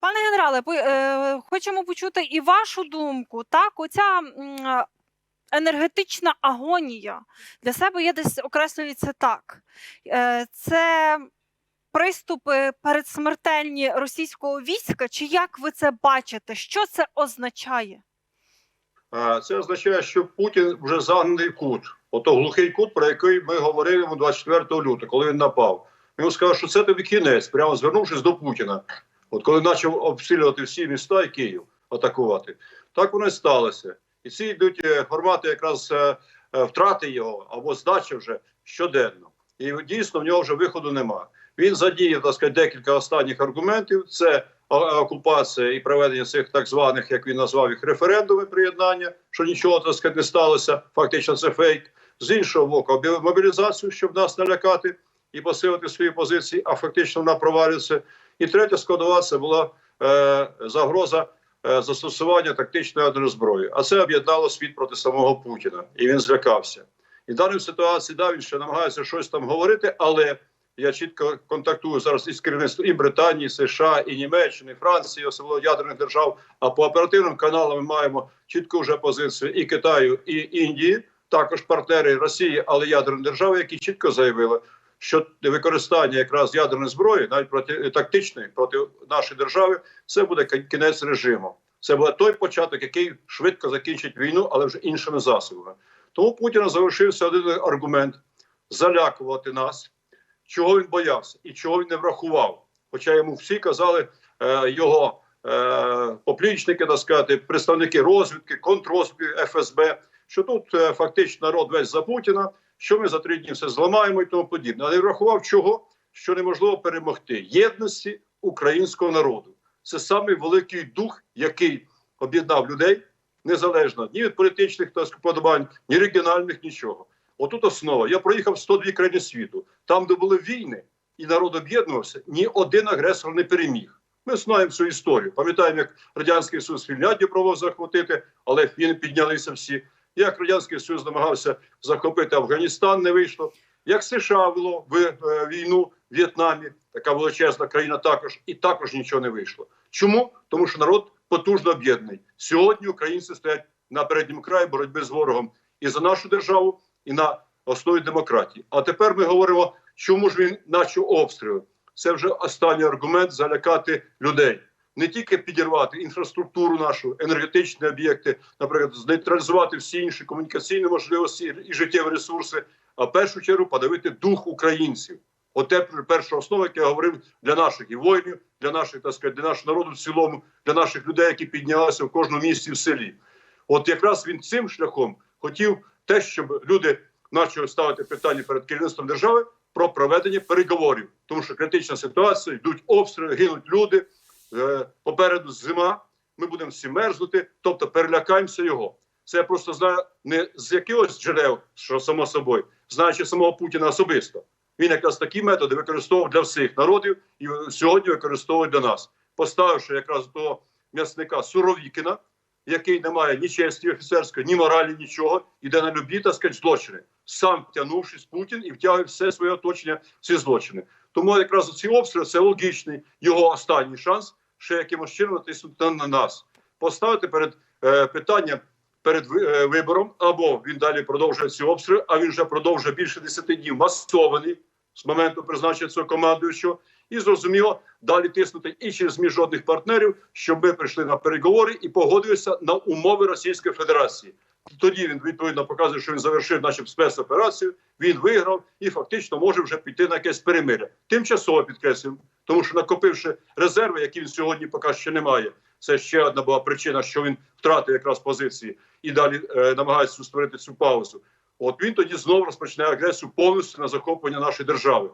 Пане генерале, е, хочемо почути і вашу думку. Так, оця е, енергетична агонія для себе я десь окреслюю це так. Е, це приступи передсмертельні російського війська, чи як ви це бачите? Що це означає? Це означає, що Путін вже загнаний кут. Ото глухий кут, про який ми говорили 24 лютого, коли він напав. Він сказав, що це тобі кінець, прямо звернувшись до Путіна. От коли почав обстрілювати всі міста і Київ атакувати, так воно і сталося. І ці йдуть е, формати якраз е, е, втрати його або здачі вже щоденно. І дійсно в нього вже виходу нема. Він задіяв так сказати, декілька останніх аргументів: це окупація і проведення цих так званих, як він назвав їх, референдуми приєднання, що нічого так сказати, не сталося. Фактично, це фейк. З іншого боку, мобілізацію, щоб нас налякати і посилити свої позиції, а фактично вона провалюється. І третя складова це була е, загроза е, застосування тактичної ядерної зброї. А це об'єднало світ проти самого Путіна, і він злякався. І в даній ситуації да, він ще намагається щось там говорити, але я чітко контактую зараз із керівництвом і Британії, і США, і Німеччини, і Франції, особливо ядерних держав. А по оперативним каналам ми маємо чітку вже позицію і Китаю, і Індії, також партнери Росії, але ядерні держави, які чітко заявили, що використання якраз ядерної зброї, навіть проти тактичної проти нашої держави, це буде кінець режиму. Це буде той початок, який швидко закінчить війну, але вже іншими засобами. Тому Путіна залишився один аргумент залякувати нас, чого він боявся і чого він не врахував. Хоча йому всі казали е, його е, поплічники, так сказати, представники розвідки, контррозвідки ФСБ, що тут е, фактично народ весь за Путіна, що ми за три дні все зламаємо і тому подібне. Але врахував чого, що неможливо перемогти єдності українського народу. Це самий великий дух, який об'єднав людей незалежно ні від політичних так сказати, подобань, ні регіональних, нічого. Отут основа. Я проїхав 102 країни світу. Там, де були війни, і народ об'єднувався, ні один агресор не переміг. Ми знаємо цю історію. Пам'ятаємо, як Радянський Союз Фінляндію пробував захопити, але фіни піднялися всі. Як Радянський Союз намагався захопити Афганістан, не вийшло. Як США вело в е, війну в В'єтнамі, така величезна країна також, і також нічого не вийшло. Чому? Тому що народ потужно об'єднаний. Сьогодні українці стоять на передньому краї боротьби з ворогом і за нашу державу, і на основі демократії. А тепер ми говоримо, чому ж він наче обстріли. Це вже останній аргумент залякати людей. Не тільки підірвати інфраструктуру нашу, енергетичні об'єкти, наприклад, знейтралізувати всі інші комунікаційні можливості і життєві ресурси, а в першу чергу подавити дух українців. Оте перша основа, як я говорив для наших і воїнів, для наших так сказати, для нашого народу в цілому, для наших людей, які піднялися в кожному місті в селі. От якраз він цим шляхом хотів те, щоб люди почали ставити питання перед керівництвом держави про проведення переговорів, тому що критична ситуація, йдуть обстріли, гинуть люди. Е, попереду зима, ми будемо всі мерзнути, тобто перелякаємося його. Це я просто знаю не з якихось джерел, що само собою, знаючи самого Путіна особисто. Він якраз такі методи використовував для всіх народів і сьогодні використовує для нас, поставивши якраз до м'ясника Суровікіна, який не має ні честі офіцерської, ні моралі, нічого, іде на любі так сказати, злочини, сам втягнувшись Путін і втягує все своє оточення в ці злочини. Тому якраз ці обстріли це логічний його останній шанс ще якимось чином натиснути на нас, поставити перед е, питанням перед е, вибором, або він далі продовжує ці обстріли, а він вже продовжує більше 10 днів масований з моменту призначення цього командуючого, і зрозуміло далі тиснути і через міжнародних партнерів, щоб ми прийшли на переговори і погодилися на умови Російської Федерації. Тоді він відповідно показує, що він завершив нашу спецоперацію. Він виграв і фактично може вже піти на якесь перемиря. Тимчасово підкреслюю, тому що накопивши резерви, які він сьогодні поки ще не має. Це ще одна була причина, що він втратив якраз позиції і далі е, намагається створити цю паузу. От він тоді знову розпочне агресію повністю на захоплення нашої держави.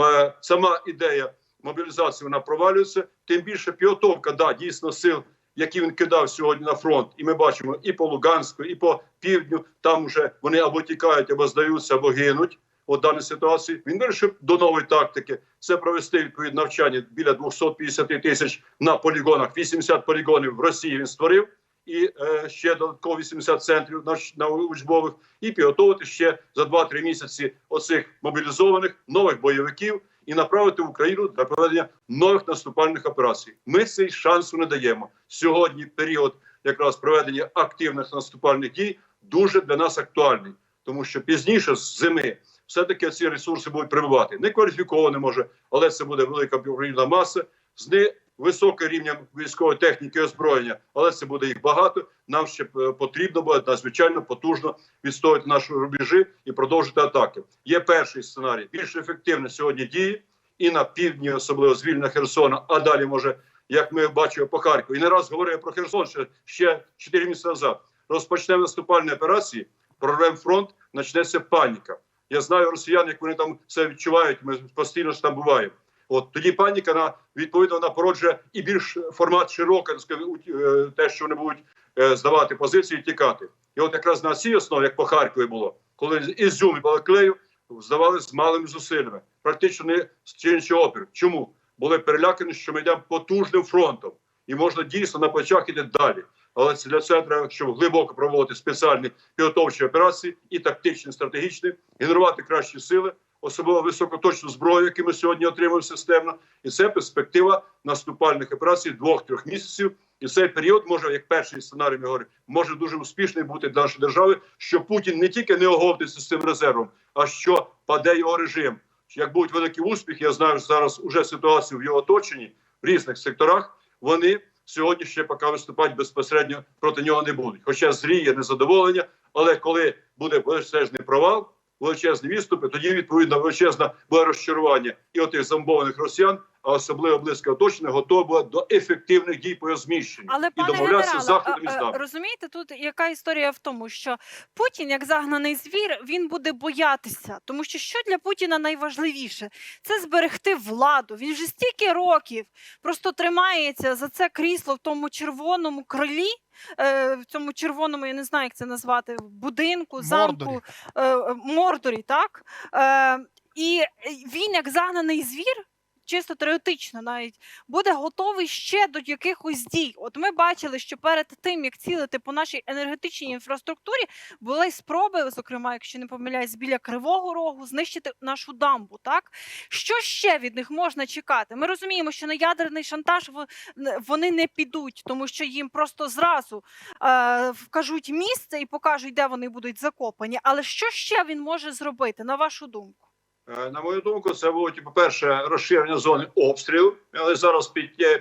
Е, Сама ідея мобілізації вона провалюється. Тим більше підготовка, да, дійсно сил, які він кидав сьогодні на фронт, і ми бачимо і по Луганську, і по півдню. Там вже вони або тікають, або здаються, або гинуть. От даній ситуації він вирішив до нової тактики це провести відповідне навчання біля 250 тисяч на полігонах. 80 полігонів в Росії він створив. І е, ще додатково 80 центрів науч- научбових, і підготувати ще за 2-3 місяці оцих мобілізованих нових бойовиків і направити Україну для проведення нових наступальних операцій. Ми цей шансу не даємо сьогодні. Період якраз проведення активних наступальних дій дуже для нас актуальний, тому що пізніше з зими все-таки ці ресурси будуть прибувати. Не кваліфіковано може, але це буде велика піврівна маса з невисоким рівнем військової техніки і озброєння, але це буде їх багато. Нам ще е, потрібно буде надзвичайно потужно відстояти наші рубежі і продовжити атаки. Є перший сценарій більш ефективно сьогодні діє і на півдні, особливо звільнення Херсона, а далі може. Як ми бачимо по Харкову, і не раз говорив про Херсон ще, ще 4 місяці назад. Розпочнемо наступальні операції, прорвемо фронт, почнеться паніка. Я знаю росіян, як вони там це відчувають. Ми постійно ж там буваємо. От тоді паніка на відповідно вона породжує і більш формат у- е, те, що вони будуть е, здавати позиції, і тікати. І от якраз на цій основі, як по Харкові було, коли Ізюм і Балаклею здавали з малими зусиллями, практично не чинячи опір. Чому були перелякані, що ми йдемо потужним фронтом, і можна дійсно на плечах іти далі. Але для треба, щоб глибоко проводити спеціальні підготовчі операції і тактичні, і стратегічні, генерувати кращі сили, особливо високоточну зброю, яку ми сьогодні отримуємо системно. І це перспектива наступальних операцій двох-трьох місяців. І цей період може, як перший сценарій ми говоримо, може дуже успішний бути для нашої держави, що Путін не тільки не оговтиться з цим резервом, а що паде його режим. Як будуть великі успіхи, я знаю що зараз уже ситуацію в його оточенні в різних секторах. Вони сьогодні ще поки виступати безпосередньо проти нього не будуть. Хоча зріє незадоволення, але коли буде величезний провал, величезні відступи, тоді відповідно величезне буде розчарування і отих зомбованих росіян, особливо близько оточення, готові були до ефективних дій по зміщенню Але і пане домовлятися з заходом і з розумієте, тут яка історія в тому, що Путін, як загнаний звір, він буде боятися, тому що що для Путіна найважливіше це зберегти владу. Він вже стільки років просто тримається за це крісло в тому червоному крилі. е, В цьому червоному, я не знаю, як це назвати, будинку, замку, Мордорі. е, Мордорі, так? Е, і він, як загнаний звір, чисто теоретично навіть, буде готовий ще до якихось дій. От ми бачили, що перед тим, як цілити по нашій енергетичній інфраструктурі, були спроби, зокрема, якщо не помиляюсь, біля Кривого Рогу, знищити нашу дамбу. Так що ще від них можна чекати? Ми розуміємо, що на ядерний шантаж вони не підуть, тому що їм просто зразу е, вкажуть місце і покажуть, де вони будуть закопані. Але що ще він може зробити, на вашу думку? Е, На мою думку, це будуть, по-перше, розширення зони обстрілу, але зараз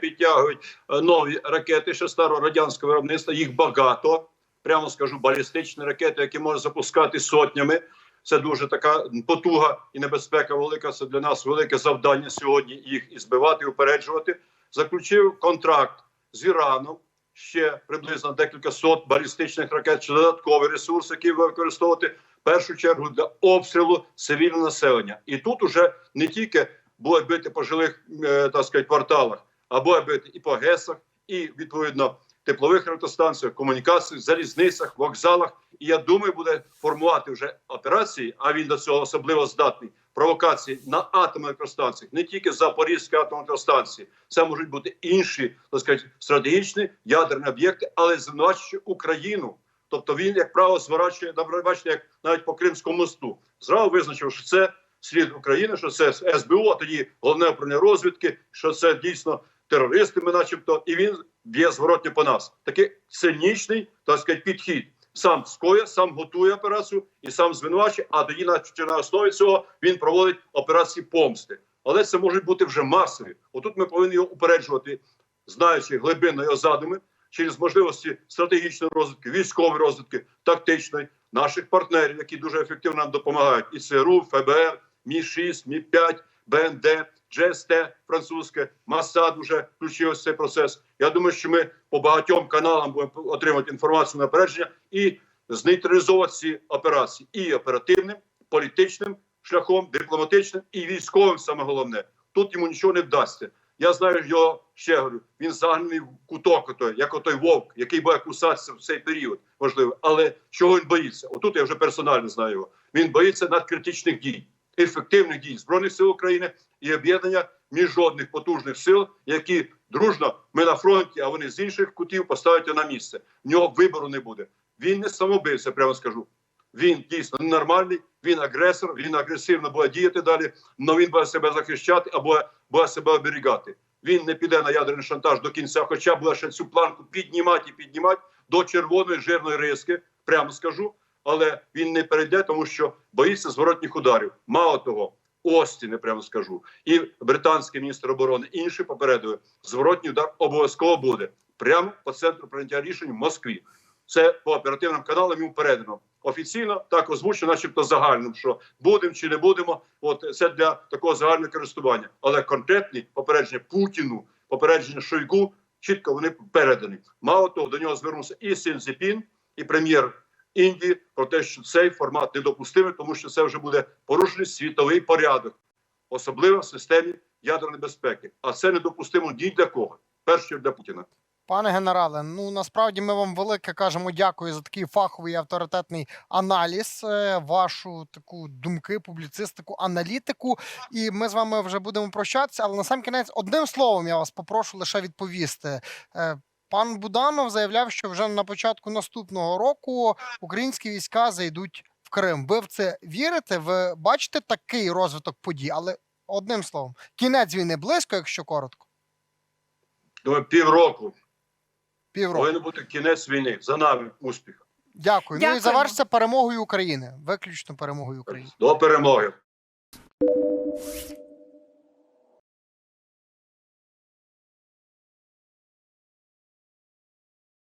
підтягують е, нові ракети ще старого радянського виробництва. Їх багато. Прямо скажу, балістичні ракети, які можна запускати сотнями. Це дуже така потуга і небезпека велика. Це для нас велике завдання сьогодні їх і збивати, і упереджувати. Заключив контракт з Іраном. Ще приблизно декілька сот балістичних ракет, чи додатковий ресурс, який використовувати першу чергу для обстрілу цивільного населення. І тут уже не тільки буде бити по жилих е, так сказати, кварталах, а буде бити і по ГЕСах, і відповідно теплових електростанціях, комунікаціях, залізницях, вокзалах. І я думаю, буде формувати вже операції, а він до цього особливо здатний. Провокації на атомних електростанціях, не тільки Запорізька атомна електростанції, це можуть бути інші так сказати, стратегічні ядерні об'єкти, але звинувачуючи Україну. Тобто він, як право, зворачує добре, бачите, як навіть по Кримському мосту. Зразу визначив, що це слід України, що це СБУ, а тоді головне управління розвідки, що це дійсно терористи, ми начебто, і він б'є зворотньо по нас. Такий цинічний, так сказати, підхід. Сам скоє, сам готує операцію і сам звинувачує, а тоді на, на основі цього він проводить операції помсти. Але це можуть бути вже масові. Отут ми повинні його упереджувати, знаючи глибинно його задуми, через можливості стратегічної розвитки, військової розвитки, тактичної, наших партнерів, які дуже ефективно нам допомагають: і ЦРУ, ФБР, Мі 6 Мі 5 БНД, ДЖСТ французьке, Масад вже включився в цей процес. Я думаю, що ми по багатьом каналам будемо отримати інформацію на напередження і знейтралізовувати ці операції і оперативним, політичним шляхом, дипломатичним і військовим. Саме головне тут йому нічого не вдасться. Я знаю його ще говорю. Він загнаний в куток, отой, як отой вовк, який буде кусатися в цей період. Можливо, але чого він боїться? Отут я вже персонально знаю його. Він боїться надкритичних дій, ефективних дій збройних сил України і об'єднання міжнародних потужних сил, які дружно ми на фронті, а вони з інших кутів поставлять його на місце. В нього вибору не буде. Він не самобивця, прямо скажу. він дійсно ненормальний, він агресор, він агресивно буде діяти далі, але він буде себе захищати або буде себе оберігати. Він не піде на ядерний шантаж до кінця, хоча буде ще цю планку піднімати і піднімати до червоної жирної риски, прямо скажу. Але він не перейде, тому що боїться зворотніх ударів. Мало того, Остін, я прямо скажу, і британський міністр оборони, інші попередили, зворотній удар обов'язково буде прямо по центру прийняття рішень в Москві. Це по оперативним каналам йому передано. Офіційно так озвучено, начебто загальним, що будемо чи не будемо. От це для такого загального користування. Але конкретні попередження Путіну, попередження Шойгу чітко вони передані. Мало того, до нього звернувся і Сін Цзіпін, і прем'єр Індії про те, що цей формат недопустимий, тому що це вже буде порушений світовий порядок, особливо в системі ядерної безпеки. А це недопустимо ні для кого. Перше для Путіна. Пане генерале, ну насправді ми вам велике кажемо дякую за такий фаховий авторитетний аналіз, е, вашу таку думки, публіцистику, аналітику. І ми з вами вже будемо прощатися. Але на сам кінець, одним словом, я вас попрошу лише відповісти. Е, Пан Буданов заявляв, що вже на початку наступного року українські війська зайдуть в Крим. Ви в це вірите? Ви бачите такий розвиток подій? Але одним словом, кінець війни близько, якщо коротко, Думаю, півроку півроку. повинен бути кінець війни. За нами успіх. Дякую. Ну і завершиться перемогою України. Виключно перемогою України. До перемоги.